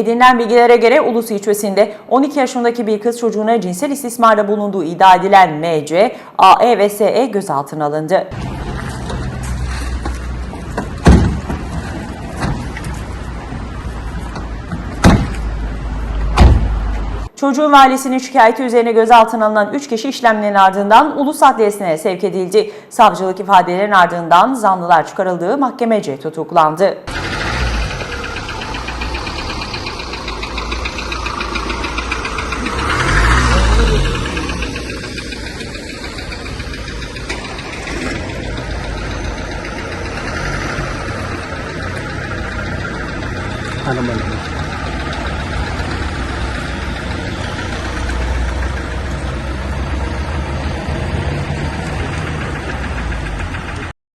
Edinilen bilgilere göre Ulus ilçesinde 12 yaşındaki bir kız çocuğuna cinsel istismarda bulunduğu iddia edilen MC, AE ve SE gözaltına alındı. Çocuğun ailesinin şikayeti üzerine gözaltına alınan 3 kişi işlemlerin ardından Ulus Adliyesi'ne sevk edildi. Savcılık ifadelerin ardından zanlılar çıkarıldığı mahkemece tutuklandı. 看到没有